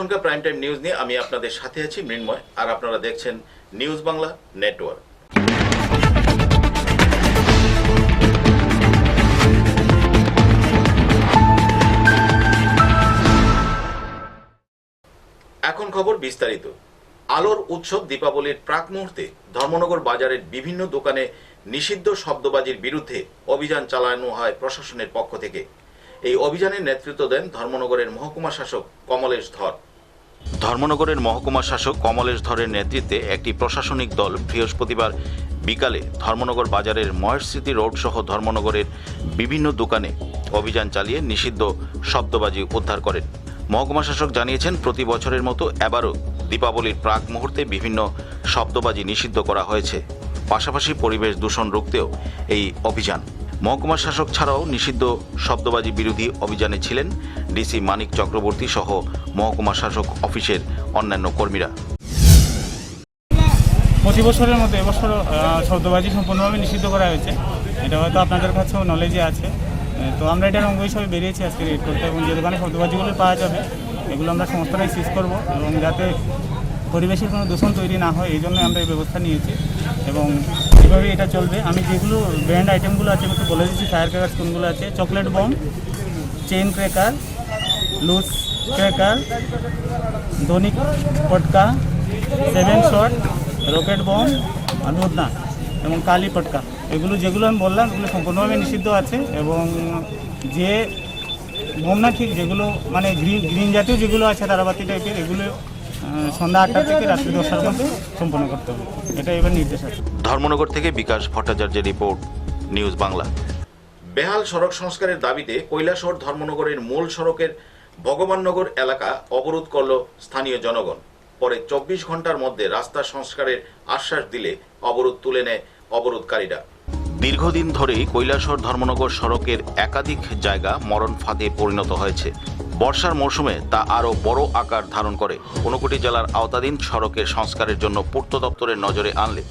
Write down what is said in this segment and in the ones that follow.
এখনকার prime time news নিয়ে আমি আপনাদের সাথে আছি মৃন্ময়, আর আপনারা দেখছেন নিউজ বাংলা নেটওয়ার্ক এখন খবর বিস্তারিত। আলোর উৎসব দীপাবলির প্রাক মুহূর্তে ধর্মনগর বাজারের বিভিন্ন দোকানে নিষিদ্ধ শব্দবাজির বিরুদ্ধে অভিযান চালানো হয় প্রশাসনের পক্ষ থেকে। এই অভিযানের নেতৃত্ব দেন ধর্মনগরের মহকুমা শাসক কমলেশ ধর। ধর্মনগরের মহকুমা শাসক কমলেশ ধরের নেতৃত্বে একটি প্রশাসনিক দল বৃহস্পতিবার বিকালে ধর্মনগর বাজারের মহেশস্মৃতি রোড সহ ধর্মনগরের বিভিন্ন দোকানে অভিযান চালিয়ে নিষিদ্ধ শব্দবাজি উদ্ধার করেন। মহকুমা শাসক জানিয়েছেন, প্রতি বছরের মতো এবারও দীপাবলির প্রাক মুহূর্তে বিভিন্ন শব্দবাজি নিষিদ্ধ করা হয়েছে। পাশাপাশি পরিবেশ দূষণ রুখতেও এই অভিযান মহকুমা শাসক ছাড়াও নিষিদ্ধ শব্দবাজি বিরোধী অভিযানে ছিলেন ডিসি মানিক চক্রবর্তী সহ মহকুমা শাসক অফিসের অন্যান্য কর্মীরা। প্রতি বছরের মতো এবছর শব্দবাজি সম্পূর্ণভাবে নিষিদ্ধ করা হয়েছে। এটা হয়তো আপনাদের কাছেও নলেজে আছে। তো আমরা এটার অঙ্গ হিসাবে বেরিয়েছি আজকে রেড করতে এবং যে দোকানে শব্দবাজিগুলো পাওয়া যাবে, এগুলো আমরা সমস্তটাই সিজ করব এবং যাতে পরিবেশের কোনো দূষণ তৈরি না হয়, এই জন্য আমরা এই ব্যবস্থা নিয়েছি। এবং এইভাবে এটা চলবে, আমি যেগুলো ব্র্যান্ড আইটেমগুলো আছে, আমি বলে দিচ্ছি ফায়ার ক্র্যাকার কোনগুলো আছে chocolate bomb chain cracker loose cracker ধনিক পটকা সেভেন শট রকেট বম আর রোদনা এবং কালি পটকা। এগুলো যেগুলো আমি বললাম, এগুলো সম্পূর্ণভাবে নিষিদ্ধ আছে এবং যে বোম না ঠিক যেগুলো মানে গ্রিন গ্রিন জাতীয় যেগুলো আছে, তারাবাতি টাইপের এগুলো সন্ধ্যা আটটা থেকে রাত্রি দশটার মধ্যে সম্পন্ন করতে হবে। এটা এবার নির্দেশ আছে। ধর্মনগর থেকে বিকাশ ভট্টাচার্যের রিপোর্ট নিউজ বাংলা। বেহাল সড়ক সংস্কারের দাবিতে কৈলাসহর ধর্মনগরের মূল সড়কের ভগবাননগর এলাকা অবরোধ করল স্থানীয় জনগণ। পরে চব্বিশ ঘণ্টার মধ্যে রাস্তা সংস্কারের আশ্বাস দিলে অবরোধ তুলে নেয় অবরোধকারীরা। দীর্ঘদিন ধরেই কৈলাসহর ধর্মনগর সড়কের একাধিক জায়গা মরণ ফাঁদে পরিণত হয়েছে। বর্ষার মৌসুমে তা আরও বড় আকার ধারণ করে। ঊনকোটি জেলার আওতাধীন সড়কের সংস্কারের জন্য পূর্ত দপ্তরের নজরে আনলে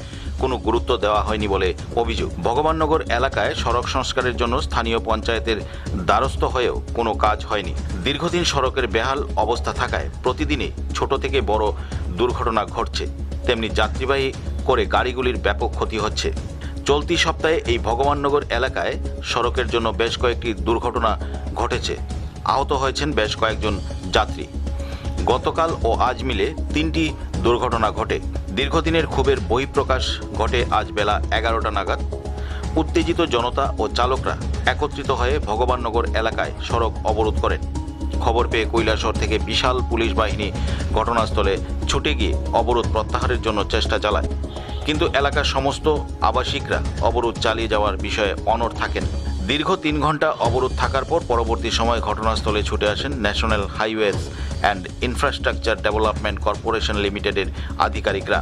কোনো গুরুত্ব দেওয়া হয়নি বলে অভিযোগ। ভগবাননগর এলাকায় সড়ক সংস্কারের জন্য স্থানীয় পঞ্চায়েতের দ্বারস্থ হয়েও কোনো কাজ হয়নি। দীর্ঘদিন সড়কের বেহাল অবস্থা থাকায় প্রতিদিনই ছোট থেকে বড় দুর্ঘটনা ঘটছে। তেমনি যাত্রীবাহী করে গাড়িগুলির ব্যাপক ক্ষতি হচ্ছে। চলতি সপ্তাহে এই ভগবাননগর এলাকায় সড়কের জন্য বেশ কয়েকটি দুর্ঘটনা ঘটেছে। আহত হয়েছেন বেশ কয়েকজন যাত্রী। গতকাল ও আজ মিলে তিনটি দুর্ঘটনা ঘটে। দীর্ঘদিনের ক্ষোভের বহিঃপ্রকাশ ঘটে আজ বেলা এগারোটা নাগাদ। উত্তেজিত জনতা ও চালকরা একত্রিত হয়ে ভগবাননগর এলাকায় সড়ক অবরোধ করেন। খবর পেয়ে কৈলাসর থেকে বিশাল পুলিশ বাহিনী ঘটনাস্থলে ছুটে গিয়ে অবরোধ প্রত্যাহারের জন্য চেষ্টা চালায়। কিন্তু এলাকার সমস্ত আবাসিকরা অবরোধ চালিয়ে যাওয়ার বিষয়ে অনড় থাকেন। দীর্ঘ তিন ঘণ্টা অবরোধ থাকার পর পরবর্তী সময় ঘটনাস্থলে ছুটে আসেন national highways and infrastructure development corporation লিমিটেডের আধিকারিকরা।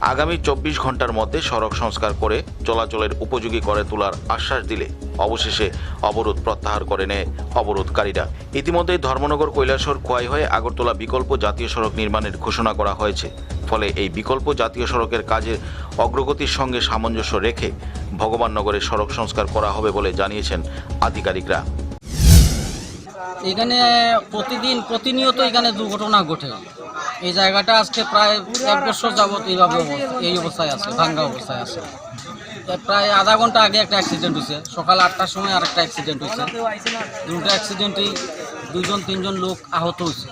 আগামী চব্বিশ ঘণ্টার মধ্যে সড়ক সংস্কার করে চলাচলের উপযোগী করে তোলার আশ্বাস দিলে অবশেষে অবরোধ প্রত্যাহার করে নেয় অবরোধকারীরা। ইতিমধ্যে ধর্মনগর কৈলাসর খোয়াই হয়ে আগরতলা বিকল্প জাতীয় সড়ক নির্মাণের ঘোষণা করা হয়েছে। ফলে এই বিকল্প জাতীয় সড়কের কাজের অগ্রগতির সঙ্গে সামঞ্জস্য রেখে ভগবাননগরে সড়ক সংস্কার করা হবে বলে জানিয়েছেন আধিকারিকরা। এখানে প্রতিদিন প্রতিনিয়ত এখানে দুর্ঘটনা ঘটে। এই জায়গাটা আজকে প্রায় এক বছর যাবত এইভাবে এই অবস্থায় আছে ভাঙ্গা অবস্থায় আছে। প্রায় আধা ঘণ্টা আগে একটা অ্যাক্সিডেন্ট হয়েছে। সকাল আটটার সময় আর একটা অ্যাক্সিডেন্ট হয়েছে। দুটো অ্যাক্সিডেন্টেই দুজন তিনজন লোক আহত হয়েছে।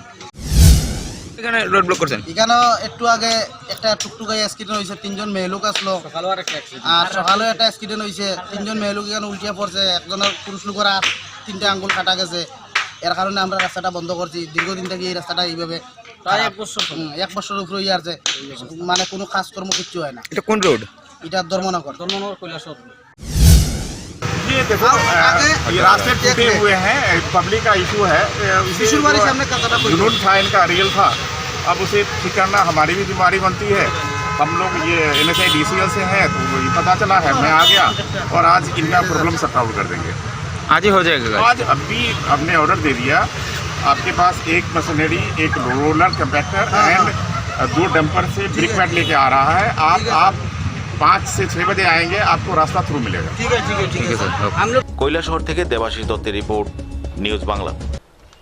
এখানে রোড ব্লক করছেন? এখানে একটু আগে একটা টুকটুকাই অ্যাক্সিডেন্ট হয়েছে তিনজন মেয়ে লোক আসলো। সকালেও আর একটা আর সকালেও একটা অ্যাক্সিডেন্ট হয়েছে তিনজন মেয়ে লোক এখানে উল্টিয়ে পড়ছে। একজনের পুরুষ লোকের হাত তিনটা আঙ্গুল কাটা গেছে। এর কারণে আমরা রাস্তাটা বন্ধ করছি। দীর্ঘদিন থেকে এই রাস্তাটা এইভাবে প্রায় এক বছর হুম, এক বছর উপরে ইয়ে আছে মানে কোনো কাজকর্ম কিচ্ছু হয় না এটা কোন রোড এটা ধর্মনগর ধর্মনগর কৈলাসহর ये देखो आगे अ, ये रास्ते देख टूटे ले। हुए हैं पब्लिक का इशू है अ, उसे शिशुर बारी जो सामने कचरा कोई जुनून था इनका रियल था अब उसे ठीक करना हमारी भी जिम्मेदारी बनती है हम लोग ये N S I D C L से हैं तो वही पता चला है मैं आ गया और आज इनका प्रॉब्लम सॉर्ट आउट कर देंगे आज ही हो जाएगा तो आज अभी हमने ऑर्डर दे दिया आपके पास एक मशीनरी एक रोलर कंपैक्टर एंड दो डंपर से ब्रिक मैट लेके आ रहा है आप आप पाँच से छः बजे आएंगे आपको रास्ता थ्रू मिलेगा ठीक है सर ओके। কৈলাসহর থেকে দেবাশিস দত্তের report news Bangla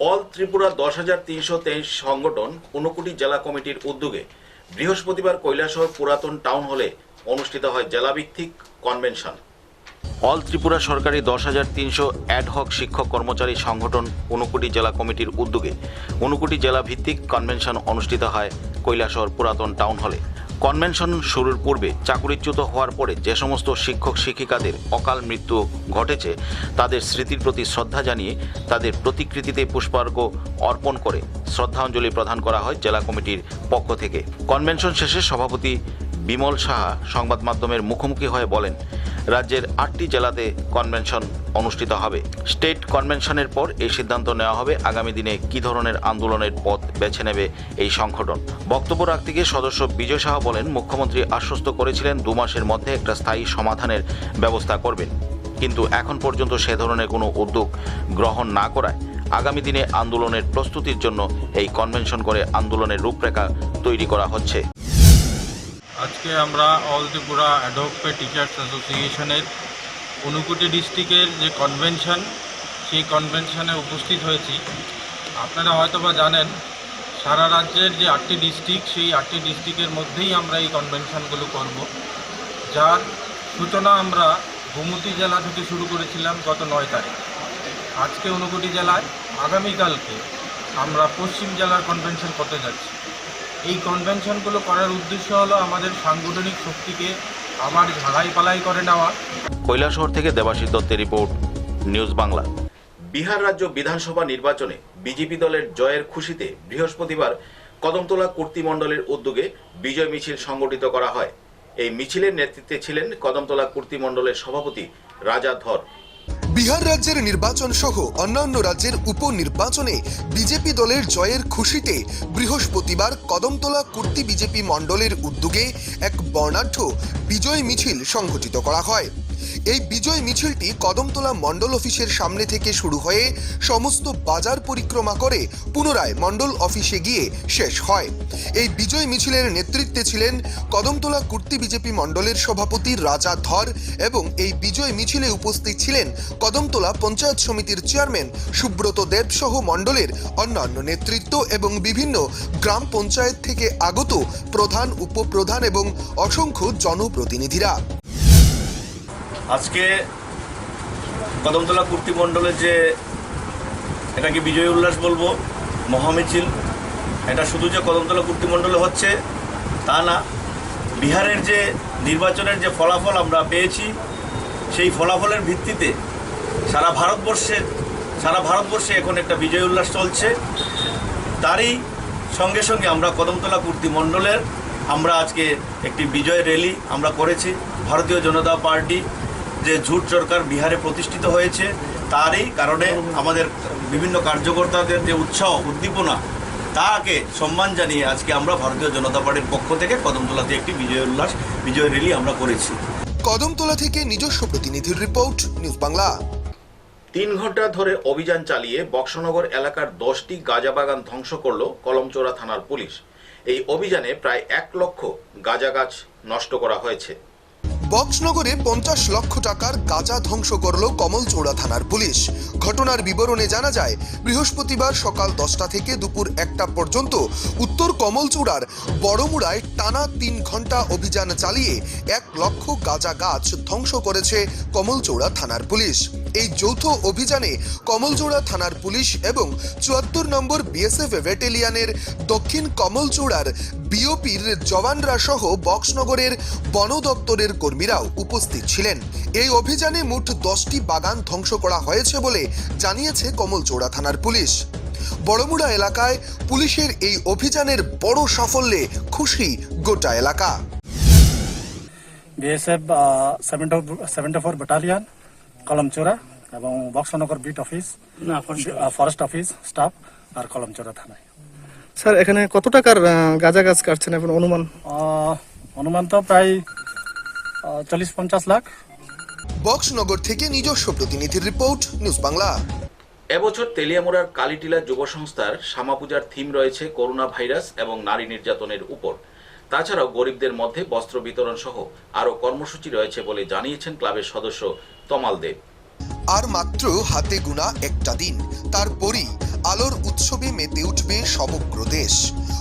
all Tripura দশ হাজার তিনশো তেইশ সংগঠন ঊনকোটি জেলা কমিটির উদ্যোগে বৃহস্পতিবার কৈলাসহর পুরাতন টাউন হলে অনুষ্ঠিত হয় জেলাভিত্তিক কনভেনশন অল ত্রিপুরা সরকারি দশ হাজার তিনশো অ্যাডহক শিক্ষক কর্মচারী সংগঠন ঊনকোটি জেলা কমিটির উদ্যোগে ঊনকোটি জেলা ভিত্তিক কনভেনশন অনুষ্ঠিত হয় কৈলাসহর পুরাতন টাউন হলে কনভেনশন শুরুর পূর্বে চাকুরিচ্যুত হওয়ার পরে যে সমস্ত শিক্ষক শিক্ষিকাদের অকাল মৃত্যু ঘটেছে, তাদের স্মৃতির প্রতি শ্রদ্ধা জানিয়ে তাদের প্রতিকৃতিতে পুষ্পার্ঘ অর্পণ করে শ্রদ্ধাঞ্জলি প্রদান করা হয় জেলা কমিটির পক্ষ থেকে। কনভেনশন শেষে সভাপতি বিমল সাহা সংবাদ মাধ্যমের মুখোমুখি হয়ে বলেন, রাজ্যের আটটি জেলাতে কনভেনশন অনুষ্ঠিত হবে। স্টেট কনভেনশনের পর এই সিদ্ধান্ত নেওয়া হবে আগামী দিনে কী ধরনের আন্দোলনের পথ বেছে নেবে এই সংগঠন। বক্তব্য রাখতে গিয়ে সদস্য বিজয় সাহা বলেন, মুখ্যমন্ত্রী আশ্বস্ত করেছিলেন দু মাসের মধ্যে একটা স্থায়ী সমাধানের ব্যবস্থা করবেন। কিন্তু এখন পর্যন্ত সে ধরনের কোনো উদ্যোগ গ্রহণ না করায়। আগামী দিনে আন্দোলনের প্রস্তুতির জন্য এই কনভেনশন করে আন্দোলনের রূপরেখা তৈরি করা হচ্ছে। আজকে আমরা অল ত্রিপুরা অ্যাডোপে টিচার্স অ্যাসোসিয়েশনের অনুকুটি ডিস্ট্রিক্টের যে কনভেনশন সেই কনভেনশনে উপস্থিত হয়েছি। আপনারা হয়তো বা জানেন, সারা রাজ্যের যে আটটি ডিস্ট্রিক্ট সেই আটটি ডিস্ট্রিক্টের মধ্যেই আমরা এই কনভেনশনগুলো করব। যার সূচনা আমরা গোমতী জেলা থেকে শুরু করেছিলাম গত নয় তারিখ। আজকে ঊনকোটি জেলায়, আগামীকালকে আমরা পশ্চিম জেলার কনভেনশন করতে যাচ্ছি। এই কনভেনশনগুলো করার উদ্দেশ্য হলো আমাদের সাংগঠনিক শক্তিকে আবার ঝাড়াই পালাই করে নেওয়া। কৈলাসহর থেকে দেবাশিস দত্তের রিপোর্ট নিউজ বাংলা। বিহার রাজ্য বিধানসভা নির্বাচনে বিজেপি দলের জয়ের খুশিতে বৃহস্পতিবার কদমতলা কর্তৃমণ্ডলের উদ্যোগে বিজয় মিছিল সংগঠিত করা হয়। এই মিছিলের নেতৃত্বে ছিলেন কদমতলা কর্তৃমণ্ডলের সভাপতি রাজা ধর। বিহার রাজ্যের নির্বাচন সহ অন্যান্য রাজ্যের উপনির্বাচনে বিজেপি দলের জয়ের খুশিতে বৃহস্পতিবার কদমতলা কুর্তি বিজেপি মণ্ডলের উদ্যোগে এক বর্ণাঢ্য বিজয় মিছিল সংঘটিত করা হয়। এই বিজয় মিছিলটি কদমতলা মণ্ডল অফিসের সামনে থেকে শুরু হয়ে সমস্ত বাজার পরিক্রমা করে পুনরায় মণ্ডল অফিসে গিয়ে শেষ হয়। এই বিজয় মিছিলের নেতৃত্বে ছিলেন কদমতলা কুর্তি বিজেপি মণ্ডলের সভাপতি রাজা ধর এবং এই বিজয় মিছিলে উপস্থিত ছিলেন কদমতলা পঞ্চায়েত সমিতির চেয়ারম্যান সুব্রত দেব সহ মণ্ডলের অন্যান্য নেতৃত্ব এবং বিভিন্ন গ্রাম পঞ্চায়েত থেকে আগত প্রধান, উপপ্রধান এবং অসংখ্য জনপ্রতিনিধিরা। আজকে কদমতলা কর্তৃমণ্ডলের যে এটাকে বিজয় উল্লাস বলব, মহামিছিল, এটা শুধু যে কদমতলা কর্তৃমণ্ডলে হচ্ছে, তা না, বিহারের যে নির্বাচনের যে ফলাফল আমরা পেয়েছি, সেই ফলাফলের ভিত্তিতে সারা ভারতবর্ষে সারা ভারতবর্ষে এখন একটা বিজয় উল্লাস চলছে। তারই সঙ্গে সঙ্গে আমরা কদমতলা কর্তৃমণ্ডলের আমরা আজকে একটি বিজয় র্যালি আমরা করেছি। ভারতীয় জনতা পার্টি যে ঝুট সরকার বিহারে প্রতিষ্ঠিত হয়েছে, তারই কারণে আমাদের বিভিন্ন কার্যকর্তাদের যে উৎসাহ, উদ্দীপনা, তাকে সম্মান জানিয়ে আজকে আমরা ভারতীয় জনতা পার্টির পক্ষ থেকে কদমতলাতে একটি বিজয় উল্লাস, বিজয় র্যালি আমরা করেছি। কদমতলা থেকে নিজস্ব প্রতিনিধির রিপোর্ট, নিউজ বাংলা। তিন ঘণ্টা ধরে অভিযান চালিয়ে বক্সনগর এলাকার দশটি গাঁজা বাগান ধ্বংস করল কলমচোরা থানার পুলিশ। এই অভিযানে প্রায় এক লক্ষ গাঁজা গাছ নষ্ট করা হয়েছে। বক্সনগরে পঞ্চাশ লক্ষ টাকার গাঁজা ধ্বংস করল কমলচৌড়া থানার পুলিশ। ঘটনার বিবরণে জানা যায়, বৃহস্পতিবার সকাল দশটা থেকে দুপুর একটা পর্যন্ত উত্তর কমলচূড়ার বড়মুড়ায় টানা তিন ঘণ্টা অভিযান চালিয়ে এক লক্ষ গাঁজা গাছ ধ্বংস করেছে কমলচৌড়া থানার পুলিশ। এই যৌথ অভিযানে কমলচৌড়া থানার পুলিশ এবং চুয়াত্তর নম্বর বিএসএফ ব্যাটেলিয়ানের দক্ষিণ কমলচৌড়ার বিওপির জওয়ানরা সহ বক্সনগরের বন দপ্তরের কর্মীরাও উপস্থিত ছিলেন। এই অভিযানে মোট দশটি বাগান ধ্বংস করা হয়েছে বলে জানিয়েছে কমলচৌড়া থানার পুলিশ। বড়মুড়া এলাকায় পুলিশের এই অভিযানের বড় সাফল্যে খুশি গোটা এলাকা। BSF seventy four battalion Kalamchora এবং Boxanagar beat office forest office staff আর কলমচোরা থানায়। স্যার এখানে কত টাকার গাঁজা গাছ কাটছেন এখন অনুমান? আহ, অনুমান তো প্রায় চল্লিশ পঞ্চাশ লাখ। বক্সনগর থেকে নিজস্ব প্রতিনিধির রিপোর্ট নিউজ বাংলা। এবছর তেলিয়ামুড়ার কালীটিলা যুব সংস্থার শ্যামাপূজার থিম রয়েছে করোনা ভাইরাস এবং নারী নির্যাতনের উপর। তাছাড়াও গরিবদের মধ্যে বস্ত্র বিতরণ সহ আরও কর্মসূচি রয়েছে বলে জানিয়েছেন ক্লাবের সদস্য তমাল দেব। আর মাত্র হাতে গোনা একটা দিন তারপরই আলোর উৎসবে মেতে উঠবে সমগ্র দেশ।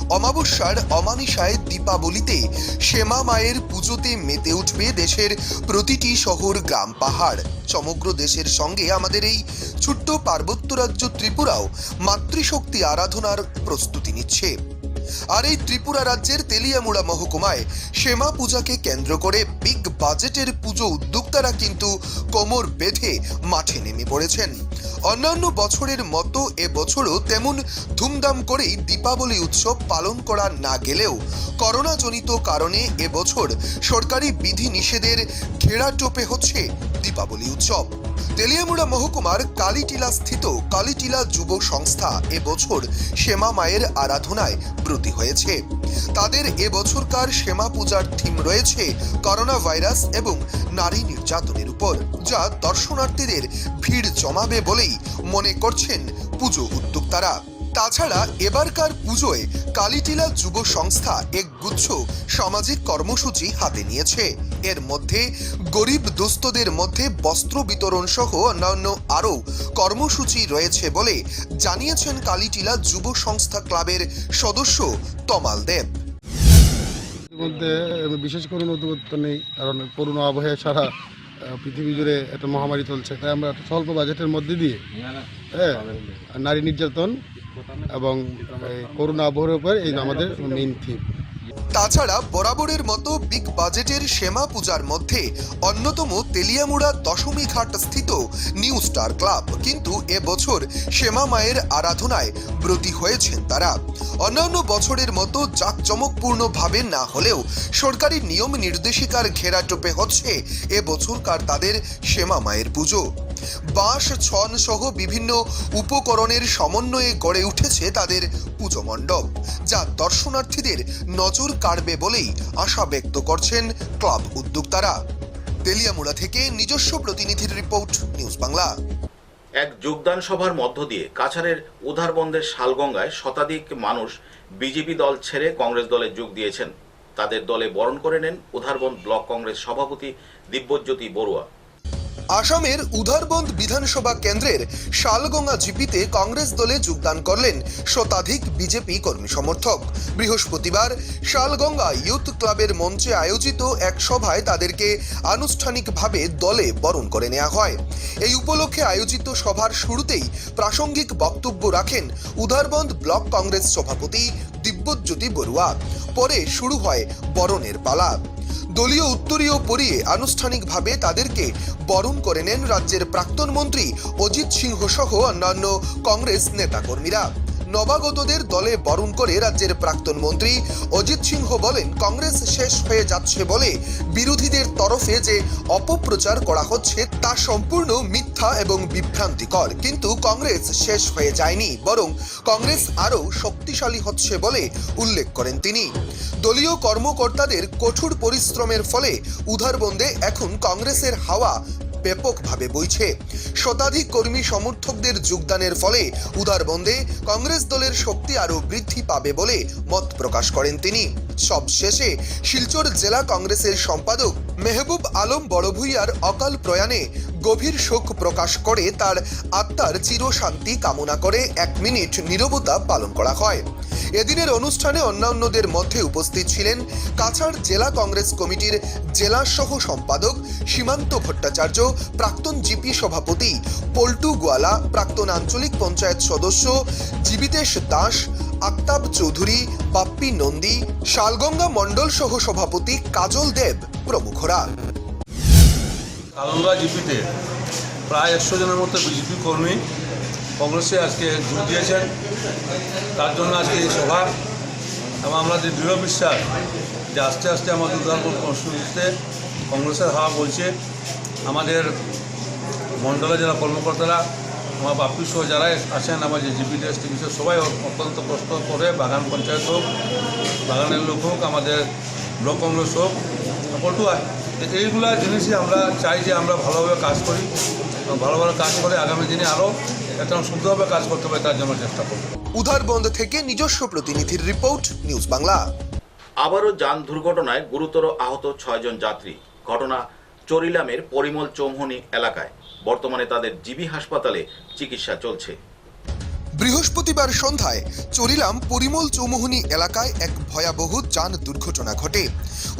অমাবস্যার অমানিসায় দীপাবলিতে শ্যামা মায়ের পুজোতে মেতে উঠবে দেশের প্রতিটি শহর, গ্রাম, পাহাড়। সমগ্র দেশের সঙ্গে আমাদের এই ছোট্ট পার্বত্য রাজ্য ত্রিপুরাও মাতৃশক্তি আরাধনার প্রস্তুতি নিচ্ছে। আর এই ত্রিপুরা রাজ্যের তেলিয়ামুড়া মহকুমায় শ্যামা পূজাকে কেন্দ্র করে বিগ বাজেটের পুজো উদ্যোক্তারা কিন্তু কোমর বেঁধে মাঠে নেমে পড়েছেন। অন্যান্য বছরের মতো এবছরও তেমন ধুমধাম করেই দীপাবলি উৎসব পালন করা না গেলেও করোনাজনিত কারণে এবছর সরকারি বিধি নিষেধের ঘেরাটোপে হচ্ছে দীপাবলি উৎসব। তেলিয়ামুড়া মহকুমার কালীটিলা স্থিত কালীটিলা যুব সংস্থা এবছর শ্যামা মায়ের আরাধনায় ব্রতী হয়েছে। তাদের এবছরকার সেমা পূজার থিম রয়েছে করোনা ভাইরাস এবং নারী নির্যাতনের উপর, যা দর্শনার্থীদের ভিড় জমাবে বলেই মনে করছেন পুজো উদ্যোক্তারা। তাছাড়া এবারকার পুজোয় কালীটিলা যুব সংস্থা এক গুচ্ছ সামাজিক কর্মসূচি হাতে নিয়েছে। এর মধ্যে গরিব দুস্থদের মধ্যে বস্ত্র বিতরণ সহ অন্যান্য আরও কর্মসূচি রয়েছে বলে জানিয়েছেন কালীটিলা যুব সংস্থা ক্লাবের সদস্য তমাল দেব। মধ্যে বিশেষ করে নতুনত্ব নেই, কারণ করোনা আবহে সারা পৃথিবী জুড়ে একটা মহামারী চলছে। তাই আমরা একটা স্বল্প বাজেটের মধ্যে দিয়ে হ্যাঁ নারী নির্যাতন এবং করোনা আবহের উপর এই আমাদের মেইন থিম তাছাড়া বরাবরের মতো বিগ বাজেটের শ্যামা পূজার মধ্যে অন্যতম তেলিয়ামুড়া দশমী ঘাট স্থিত নিউ স্টার ক্লাব কিন্তু এবছর শ্যামা মায়ের আরাধনায় ব্রতী হয়েছেন তারা। অন্যান্য বছরের মতো জাঁকজমকপূর্ণভাবে না হলেও সরকারি নিয়ম নির্দেশিকার ঘেরাটোপে হচ্ছে এবছরকার তাদের শ্যামা মায়ের পুজো। বাঁশ, ছন সহ বিভিন্ন উপকরণের সমন্বয়ে গড়ে উঠেছে তাদের পুজো মণ্ডপ, যা দর্শনার্থীদের নজর কাড়বে বলেই আশা ব্যক্ত করছেন ক্লাব উদ্যোক্তারা। তেলিয়ামুড়া থেকে নিজস্ব প্রতিনিধির রিপোর্ট, নিউজ বাংলা। এক যোগদান সভার মধ্য দিয়ে কাছাড়ের উধারবন্দের শালগঙ্গায় শতাধিক মানুষ বিজেপি দল ছেড়ে কংগ্রেস দলে যোগ দিয়েছেন। তাদের দলে বরণ করে নেন উধারবন্দ ব্লক কংগ্রেস সভাপতি দিব্যজ্যোতি বড়ুয়া। আসামের উধারবন্দ বিধানসভা কেন্দ্রের শালগঙ্গা জিপিতে কংগ্রেস দলে যোগদান করলেন শতাধিক বিজেপি কর্মী সমর্থক। বৃহস্পতিবার শালগঙ্গা ইউথ ক্লাবের মঞ্চে আয়োজিত এক সভায় তাদেরকে আনুষ্ঠানিকভাবে দলে বরণ করে নেওয়া হয়। এই উপলক্ষে আয়োজিত সভার শুরুতেই প্রাসঙ্গিক বক্তব্য রাখেন উধারবন্দ ব্লক কংগ্রেস সভাপতি দিব্যজ্যোতি বড়ুয়া। পরে শুরু হয় বরণের পালা। দলীয় উত্তরীয় পরিয়ে আনুষ্ঠানিকভাবে তাদেরকে বরণ করে নেন রাজ্যের প্রাক্তন মন্ত্রী অজিত সিংহ সহ অন্যান্য কংগ্রেস নেতাকর্মীরা। নবাগতদের দলে বরণ করে রাজ্যের প্রাক্তন মন্ত্রী অজিত সিংহ বলেন, কংগ্রেস শেষ হয়ে যাচ্ছে বলে বিরোধীদের তরফে যে অপপ্রচার করা হচ্ছে তা সম্পূর্ণ মিথ্যা এবং বিভ্রান্তিকর। কিন্তু কংগ্রেস শেষ হয়ে যায়নি, বরং কংগ্রেস আরও শক্তিশালী হচ্ছে বলে উল্লেখ করেন তিনি। দলীয় কর্মকর্তাদের কঠোর পরিশ্রমের ফলে উধারবন্দে এখন কংগ্রেসের হাওয়া ব্যাপকভাবে বইছে। শতাধিক কর্মী সমর্থকদের যোগদানের ফলে উদারবন্দে কংগ্রেস দলের শক্তি আরও বৃদ্ধি পাবে বলে মত প্রকাশ করেন তিনি। সবশেষে শিলচর জেলা কংগ্রেসের সম্পাদক মেহবুব আলম বড়ভূইয়ার অকাল প্রয়াণে গভীর শোক প্রকাশ করে তার আত্মার চিরশান্তি কামনা করে এক মিনিট নীরবতা পালন করা হয়। এদিনের অনুষ্ঠানে অন্যান্যদের মধ্যে উপস্থিত ছিলেন কাছাড় জেলা কংগ্রেস কমিটির জেলা সহ সম্পাদক সীমান্ত ভট্টাচার্য, প্রাক্তন জিপি সভাপতি পল্টু গোয়ালা, প্রাক্তন আঞ্চলিক পঞ্চায়েত সদস্য জীবিতেশ দাস আক্তাব চৌধুরী বাপ্পি নন্দী, শালগঙ্গা মণ্ডল সহ সভাপতি কাজল দেব প্রমুখরা। কালুঙ্গা জিপিতে প্রায় একশো জনের মতো বিজেপি কর্মী কংগ্রেসে আজকে যোগ দিয়েছেন। তার জন্য আজকে এই সভা। এবং আমাদের দৃঢ় বিশ্বাস যে আস্তে আস্তে আমাদের উদাহরণ কনস্টিটিউন্সিতে কংগ্রেসের হাওয়া বলছে আমাদের মণ্ডলে যারা কর্মকর্তারা আমার বাপি সহ যারা আছেন আমার যে জিপি টিভিসের সবাই অত্যন্ত কষ্ট করে বাগান পঞ্চায়েত হোক বাগানের লোক হোক আমাদের ব্লক কংগ্রেস হোক পটুয়া এইগুলা জিনিসই আমরা চাই যে আমরা ভালোভাবে কাজ করি ভালোভাবে কাজ করে আগামী দিনে আরও একটা শুদ্ধভাবে কাজ করতে পারি তার জন্য চেষ্টা করব। উধারবন্দ থেকে নিজস্ব প্রতিনিধির রিপোর্ট নিউজ বাংলা। আবারও যান দুর্ঘটনায় গুরুতর আহত ছয়জন যাত্রী। ঘটনা চরিলামের পরিমল চৌমহনি এলাকায়। বর্তমানে তাদের জিবি হাসপাতালে চিকিৎসা চলছে। বৃহস্পতিবার সন্ধ্যায় চরিলাম পরিমল চৌমুহনী এলাকায় এক ভয়াবহ যান দুর্ঘটনা ঘটে।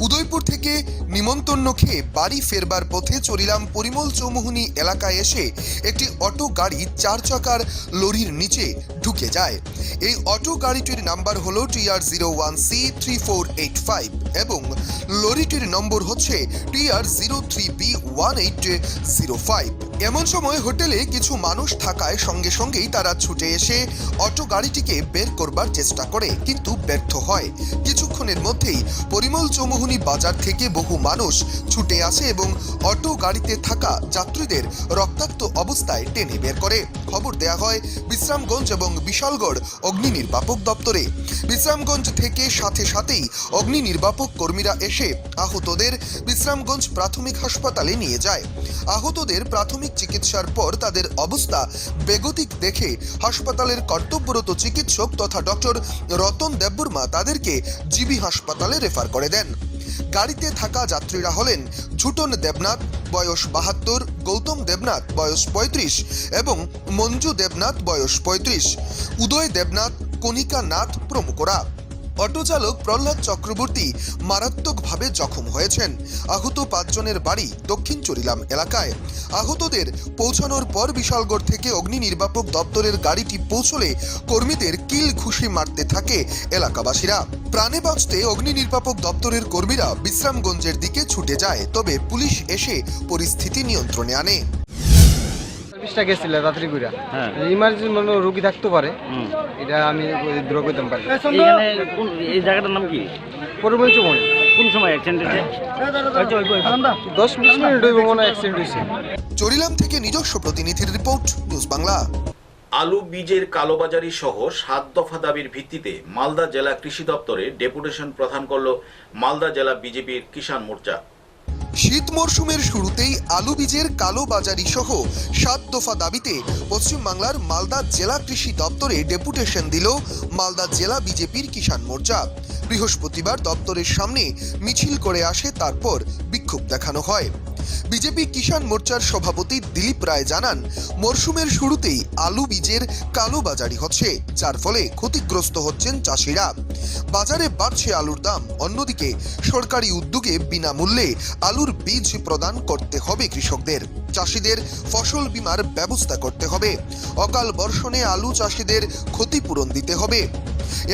উদয়পুর থেকে নিমন্তন্ন খেয়ে বাড়ি ফেরবার পথে চরিলাম পরিমল চৌমুহনী এলাকায় এসে একটি অটো গাড়ি চার চাকার লরির নিচে ঢুকে যায়। এই অটো গাড়িটির নাম্বার হল TR zero one C three four eight five এবং লরিটির নম্বর হচ্ছে TR zero three B one eight zero five. এমন সময় হোটেলে কিছু মানুষ থাকায় সঙ্গে সঙ্গেই তারা ছুটে এসে অটো গাড়িটিকে বের করবার চেষ্টা করে, কিন্তু ব্যর্থ হয়। কিছুক্ষণের মধ্যেই পরিমল চৌমুহনী বাজার থেকে বহু মানুষ ছুটে আসে এবং অটো গাড়িতে থাকা যাত্রীদের রক্তাক্ত অবস্থায় টেনে বের করে। খবর দেয়া হয় বিশ্রামগঞ্জ এবং বিশালগড় অগ্নি নির্বাপক দপ্তরে। বিশ্রামগঞ্জ থেকে সাথে সাথেই অগ্নি নির্বাপক কর্মীরা এসে আহতদের বিশ্রামগঞ্জ প্রাথমিক হাসপাতালে নিয়ে যায়। আহতদের প্রাথমিক চিকিৎসার পর তাদের অবস্থা বেগতিক দেখে হাসপাতালের কর্তব্যরত চিকিৎসক তথা ডক্টর রতন দেববর্মা তাদেরকে জিবি হাসপাতালে রেফার করে দেন। গাড়িতে থাকা যাত্রীরা হলেন ঝুটন দেবনাথ, বয়স বাহাত্তর, গৌতম দেবনাথ, বয়স পঁয়ত্রিশ এবং মঞ্জু দেবনাথ, বয়স পঁয়ত্রিশ। উদয় দেবনাথ, কণিকা নাথ প্রমুখরা। অটো চালক প্রহ্লাদ চক্রবর্তী মারাত্মকভাবে জখম হয়েছেন। আহত পাঁচজনের বাড়ি দক্ষিণ চরিলাম এলাকায়। আহতদের পৌঁছানোর পর বিশালগড় থেকে অগ্নি নির্বাপক দপ্তরের গাড়িটি পৌঁছলে কর্মীদের কিল ঘুষি মারতে থাকে এলাকাবাসীরা। প্রাণে বাঁচতে অগ্নি নির্বাপক দপ্তরের কর্মীরা বিশ্রামগঞ্জের দিকে ছুটে যায়, তবে পুলিশ এসে পরিস্থিতি নিয়ন্ত্রণে আনে। সার্ভিসটা গেছিল রাত্রি করে ইমার্জেন্সি মানে হয় রোগী থাকতে পারে। এটা আমি দূর করতাম পারি। এই জায়গাটার নাম কি? পরিমল চৌমনি কোন সময় অ্যাক্সিডেন্ট হয়েছে? দশ বিশ মিনিট হইব মনে অ্যাক্সিডেন্ট হয়েছে চরিলাম থেকে নিজস্ব প্রতিনিধির রিপোর্ট নিউজ বাংলা। আলু বীজের কালোবাজারি সহ সাত দফা দাবির ভিত্তিতে মালদা জেলা কৃষি দপ্তরে ডেপুটেশন প্রদান করল মালদা জেলা বিজেপির কিষাণ মোর্চা। শীত মরশুমের শুরুতেই আলু বীজের কালো বাজারি সহ সাত দফা দাবিতে পশ্চিমবাংলার মালদা জেলা কৃষি দপ্তরে ডেপুটেশন দিল মালদা জেলা বিজেপির কিষাণ মোর্চা। বৃহস্পতিবার দপ্তরের সামনে মিছিল করে আসে, তারপর বিক্ষোভ দেখানো হয়। বিজেপি কিষাণ মোর্চার সভাপতি দিলীপ রায় জানান, মরশুমের শুরুতেই আলু বীজের কালো বাজারি হচ্ছে, যার ফলে ক্ষতিগ্রস্ত হচ্ছেন চাষিরা। বাজারে বাড়ছে আলুর দাম, অন্যদিকে সরকারি উদ্যোগে বিনামূল্যে আলুর বীজ প্রদান করতে হবে কৃষকদের। চাষিদের ফসল বীমার ব্যবস্থা করতে হবে। অকাল বর্ষণে আলু চাষিদের ক্ষতিপূরণ দিতে হবে।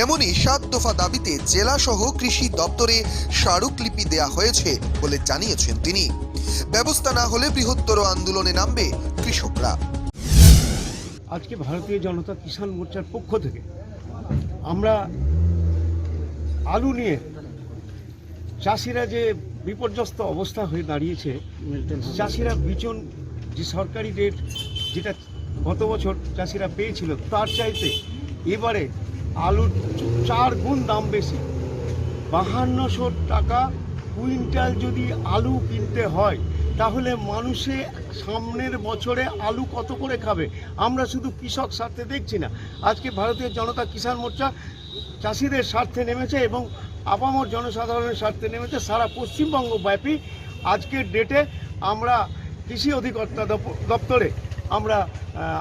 এমনই সাত দফা দাবিতে জেলা সহ কৃষি দপ্তরে স্মারকলিপি দেয়া হয়েছে বলে জানিয়েছেন তিনি। ব্যবস্থা না হলে বৃহত্তর আন্দোলনে নামবে কৃষকরা। আজকে ভারতীয় জনতা কিষাণ মোর্চার পক্ষ থেকে আমরা আলু নিয়ে চাষিরা যে বিপর্যস্ত অবস্থা হয়ে দাঁড়িয়েছে, চাষিরা বিচন যে সরকারি রেট যেটা গত বছর চাষিরা পেয়েছিল, তার চাইতে এবারে আলুর চার গুণ দাম বেশি। বাহান্নশো টাকা কুইন্টাল যদি আলু কিনতে হয় তাহলে মানুষে সামনের বছরে আলু কত করে খাবে? আমরা শুধু কৃষক স্বার্থে দেখছি না। আজকে ভারতীয় জনতা কিষাণ মোর্চা চাষিদের স্বার্থে নেমেছে এবং আপামর জনসাধারণের স্বার্থে নেমেছে সারা পশ্চিমবঙ্গ ব্যাপী। আজকের ডেটে আমরা কৃষি অধিকর্তা দপ- দপ্তরে আমরা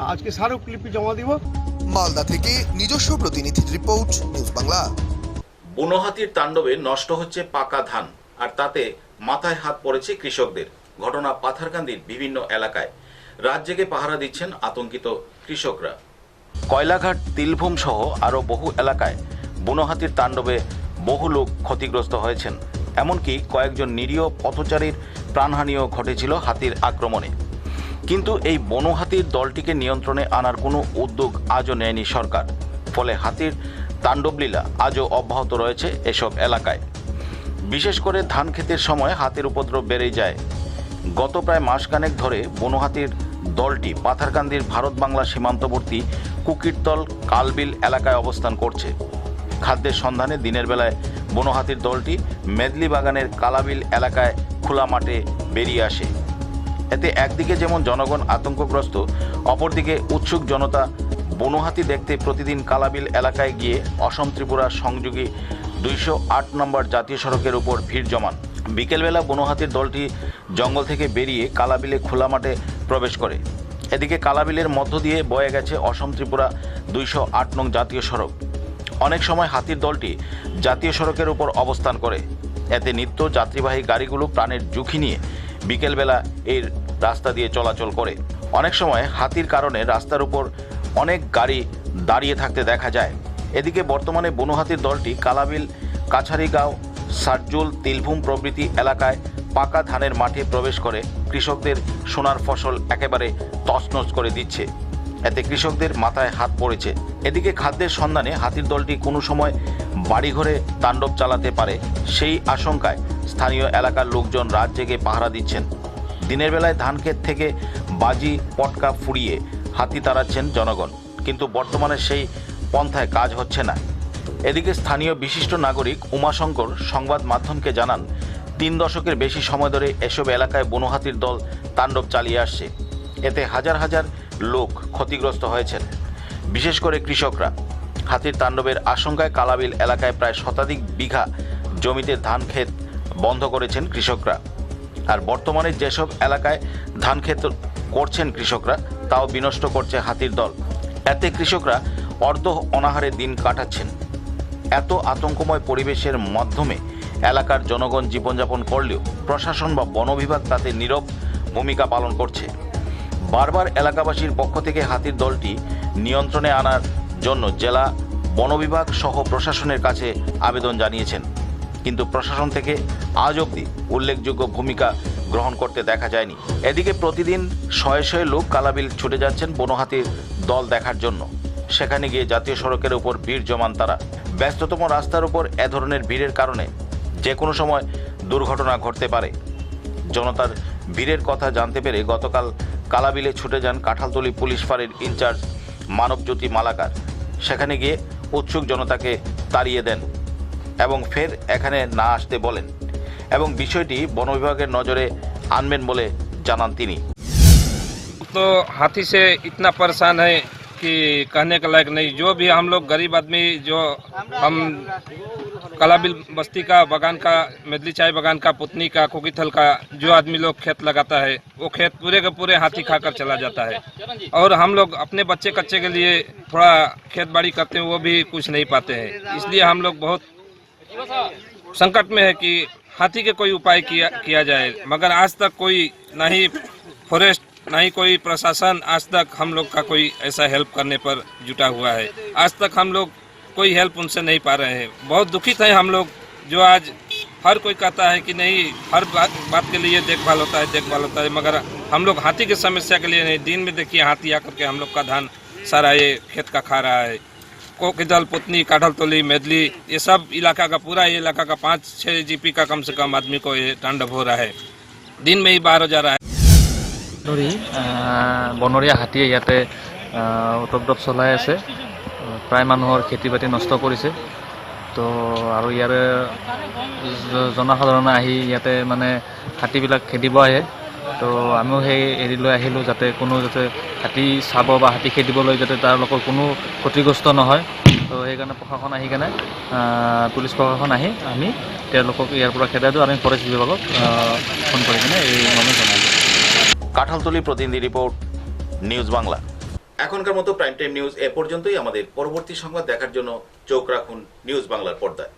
আজকে স্মারকলিপি জমা দিব। মালদা থেকে নিজস্ব প্রতিনিধি রিপোর্ট নিউজ বাংলা বনহাতির তাণ্ডবে নষ্ট হচ্ছে পাকা ধান। আর তাতে মাথায় হাত পড়েছে কৃষকদের। ঘটনা পাথারকান্দির বিভিন্ন এলাকায়। জেগে পাহারা দিচ্ছেন আতঙ্কিত কৃষকরা। কয়লাঘাট, তিলভূম সহ আরও বহু এলাকায় বনহাতির তাণ্ডবে বহু লোক ক্ষতিগ্রস্ত হয়েছেন। এমনকি কয়েকজন নিরীহ পথচারীর প্রাণহানিও ঘটেছিল হাতির আক্রমণে। কিন্তু এই বনহাতির দলটিকে নিয়ন্ত্রণে আনার কোনো উদ্যোগ আজও নেয়নি সরকার। ফলে হাতির তাণ্ডবলীলা আজও অব্যাহত রয়েছে এসব এলাকায়। বিশেষ করে ধান ক্ষেতের সময় হাতির উপদ্রব বেড়ে যায়। গত প্রায় মাসখানেক ধরে বনহাতির দলটি পাথারকান্দির ভারত বাংলা সীমান্তবর্তী কুকিরতল কালবিল এলাকায় অবস্থান করছে। খাদ্যের সন্ধানে দিনের বেলায় বনহাতির দলটি মেদলি বাগানের কালাবিল এলাকায় খোলা মাঠে বেরিয়ে আসে। এতে একদিকে যেমন জনগণ আতঙ্কগ্রস্ত, অপরদিকে উৎসুক জনতা বনহাতি দেখতে প্রতিদিন কালাবিল এলাকায় গিয়ে অসম ত্রিপুরা সংযোগী দুইশো আট নম্বর জাতীয় সড়কের উপর ভিড় জমান। বিকেলবেলা বনহাতির দলটি জঙ্গল থেকে বেরিয়ে কালাবিলে খোলা মাঠে প্রবেশ করে। এদিকে কালাবিলের মধ্য দিয়ে বয়ে গেছে অসম ত্রিপুরা দুইশো আট নং জাতীয় সড়ক। অনেক সময় হাতির দলটি জাতীয় সড়কের উপর অবস্থান করে। এতে নিত্য যাত্রীবাহী গাড়িগুলো প্রাণের ঝুঁকি নিয়ে বিকেলবেলা এই রাস্তা দিয়ে চলাচল করে। অনেক সময় হাতির কারণে রাস্তার উপর অনেক গাড়ি দাঁড়িয়ে থাকতে দেখা যায়। এদিকে বর্তমানে বনহাতির দলটি কালাবিল, কাছারিগাঁও, সার্জুল, তিলভূম প্রভৃতি এলাকায় পাকা ধানের মাঠে প্রবেশ করে কৃষকদের সোনার ফসল একেবারে তছনছ করে দিচ্ছে। এতে কৃষকদের মাথায় হাত পড়েছে। এদিকে খাদ্যের সন্ধানে হাতির দলটি কোনো সময় বাড়িঘরে তাণ্ডব চালাতে পারে সেই আশঙ্কায় স্থানীয় এলাকার লোকজন রাত জেগে পাহারা দিচ্ছেন। দিনের বেলায় ধানক্ষেত থেকে বাজি, পটকা ফুরিয়ে হাতি তাড়াচ্ছেন জনগণ। কিন্তু বর্তমানে সেই পন্থায় কাজ হচ্ছে না। এদিকে স্থানীয় বিশিষ্ট নাগরিক উমাশঙ্কর সংবাদ মাধ্যমকে জানান, তিন দশকের বেশি সময় ধরে এসব এলাকায় বনহাতির দল তাণ্ডব চালিয়ে আসছে। এতে হাজার হাজার লোক ক্ষতিগ্রস্ত হয়েছেন, বিশেষ করে কৃষকরা। হাতির তাণ্ডবের আশঙ্কায় কালাবিল এলাকায় প্রায় শতাধিক বিঘা জমিতে ধান ক্ষেত বন্ধ করেছেন কৃষকরা। আর বর্তমানে যেসব এলাকায় ধান ক্ষেত করছেন কৃষকরা, তাও বিনষ্ট করছে হাতির দল। এতে কৃষকরা অর্ধ অনাহারে দিন কাটাচ্ছেন। এত আতঙ্কময় পরিবেশের মাধ্যমে এলাকার জনগণ জীবনযাপন করলেও প্রশাসন বা বন বিভাগ তাতে নীরব ভূমিকা পালন করছে। বারবার এলাকাবাসীর পক্ষ থেকে হাতির দলটি নিয়ন্ত্রণে আনার জন্য জেলা বন বিভাগ সহ প্রশাসনের কাছে আবেদন জানিয়েছেন। কিন্তু প্রশাসন থেকে আজ অবধি উল্লেখযোগ্য ভূমিকা গ্রহণ করতে দেখা যায়নি। এদিকে প্রতিদিন শয়ে শয়ে লোক কালাবিল ছুটে যাচ্ছেন বনহাতির দল দেখার জন্য। সেখানে গিয়ে জাতীয় সড়কের উপর ভিড় জমান তারা। ব্যস্ততম রাস্তার উপর এ ধরনের ভিড়ের কারণে যে কোনো সময় দুর্ঘটনা ঘটতে পারে। জনতার ভিড়ের কথা জানতে পেরে গতকাল কালাবিলে ছুটে যান কাঁঠালতলি পুলিশ ফাঁড়ির ইনচার্জ মানবজ্যোতি মালাকার। সেখানে গিয়ে উৎসুক জনতাকে তাড়িয়ে দেন এবং ফের এখানে না আসতে বলেন এবং বিষয়টি বন বিভাগের নজরে আনবেন বলে জানান তিনি। তো হাতি সে ইতনা পরেশান হয় कि कहने का लायक नहीं। जो भी हम लोग गरीब आदमी, जो हम कलाबिल बस्ती का बगान का, मेदली चाय बगान का, पुतनी का कोकीथल का, जो आदमी लोग खेत लगाता है, वो खेत पूरे के पूरे हाथी खाकर चला जाता है। और हम लोग अपने बच्चे कच्चे के लिए थोड़ा खेत बाड़ी करते हैं, वो भी कुछ नहीं पाते हैं। इसलिए हम लोग बहुत संकट में है कि हाथी के कोई उपाय किया किया जाए। मगर आज तक कोई ना ही फॉरेस्ट ना ही कोई प्रशासन आज तक हम लोग का कोई ऐसा हेल्प करने पर जुटा हुआ है। आज तक हम लोग कोई हेल्प उनसे नहीं पा रहे हैं। बहुत दुखित है हम लोग जो आज हर कोई कहता है कि नहीं, हर बात बात के लिए देखभाल होता है, देखभाल होता है, मगर हम लोग हाथी की समस्या के लिए नहीं। दिन में देखिए हाथी आकर के हम लोग का धान सारा ये खेत का खा रहा है। कोकिदल, पुतनी, काठल तोली, मेदली, ये सब इलाका का, पूरा ये इलाका का पाँच छः जीपी का कम से कम आदमी को ये तांडव हो रहा है। दिन में ही बाहर हो जा रहा है। ধৰি বনৰীয়া হাতীয়ে ইয়াতে উপদ্ৰৱ চলাই আছে। প্ৰায় মানুহৰ খেতি বাতি নষ্ট কৰিছে। তো আৰু ইয়াৰে জনসাধাৰণে আহি ইয়াতে মানে হাতীবিলাক খেদিব আহে। তো আমিও সেই এৰি লৈ আহিলোঁ যাতে কোনো যাতে হাতী চাব বা হাতী খেদিবলৈ যাতে তেওঁলোকৰ কোনো ক্ষতিগ্ৰস্ত নহয়। তো সেইকাৰণে প্ৰশাসন আহি কেনে পুলিচ প্রশাসন আহি আমি তেওঁলোকক ইয়াৰ পৰা খেদাই দিওঁ। আমি ফৰেষ্ট বিভাগক ফোন কৰি কিনে এই মৰ্মে জনাই দিওঁ। কাঁঠালতলি প্রতিনিধি রিপোর্ট, নিউজ বাংলা। এখনকার মতো প্রাইম টাইম নিউজ এ পর্যন্তই। আমাদের পরবর্তী সংবাদ দেখার জন্য চোখ রাখুন নিউজ বাংলার পর্দায়।